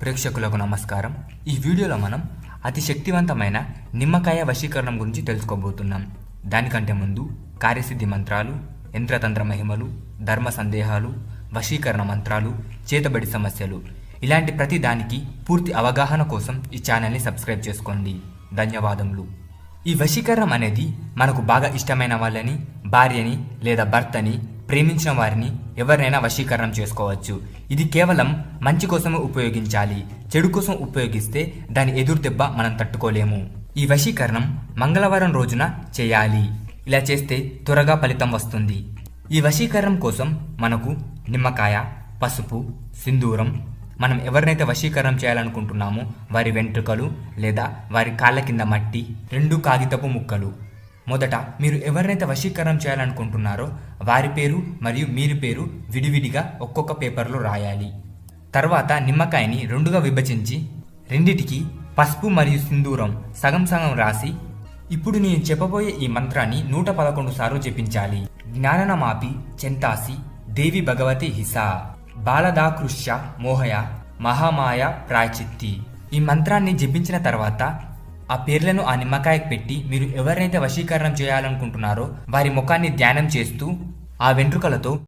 ప్రేక్షకులకు నమస్కారం. ఈ వీడియోలో మనం అతి శక్తివంతమైన నిమ్మకాయ వశీకరణం గురించి తెలుసుకోబోతున్నాం. దానికంటే ముందు కార్యసిద్ధి మంత్రాలు యంత్రతంత్ర మహిమలు ధర్మ సందేహాలు వశీకరణ మంత్రాలు చేతబడి సమస్యలు ఇలాంటి ప్రతి దానికి పూర్తి అవగాహన కోసం ఈ ఛానల్ని సబ్స్క్రైబ్ చేసుకోండి. ధన్యవాదములు. ఈ వశీకరణం అనేది మనకు బాగా ఇష్టమైన వాళ్ళని భార్యని లేదా భర్తని ప్రేమించిన వారిని ఎవరినైనా వశీకరణం చేసుకోవచ్చు. ఇది కేవలం మంచి కోసమే ఉపయోగించాలి. చెడు కోసం ఉపయోగిస్తే దాని ఎదురు దెబ్బ మనం తట్టుకోలేము. ఈ వశీకరణం మంగళవారం రోజున చేయాలి. ఇలా చేస్తే త్వరగా ఫలితం వస్తుంది. ఈ వశీకరణం కోసం మనకు నిమ్మకాయ పసుపు సింధూరం మనం ఎవరినైతే వశీకరణం చేయాలనుకుంటున్నామో వారి వెంట్రుకలు లేదా వారి కాళ్ళ కింద మట్టి రెండు కాగితపు ముక్కలు మొదట మీరు ఎవరినైతే వశీకరణం చేయాలనుకుంటున్నారో వారి పేరు మరియు మీరు పేరు విడివిడిగా ఒక్కొక్క పేపర్లో రాయాలి. తర్వాత నిమ్మకాయని రెండుగా విభజించి రెండిటికి పసుపు మరియు సింధూరం సగం సగం రాసి ఇప్పుడు నేను చెప్పబోయే ఈ మంత్రాన్ని నూట పదకొండు సార్లు జపించాలి. జ్ఞాననమాపి చెంతాసి దేవి భగవతి హిసా. బాలదాకృష్య మోహయ మహామాయ ప్రాయచిత్తి. ఈ మంత్రాన్ని జపించిన తర్వాత ఆ పేర్లను ఆ నిమ్మకాయకు పెట్టి మీరు ఎవరినైతే వశీకరణం చేయాలనుకుంటున్నారో వారి ముఖాన్ని ధ్యానం చేస్తూ ఆ వెంట్రుకలతో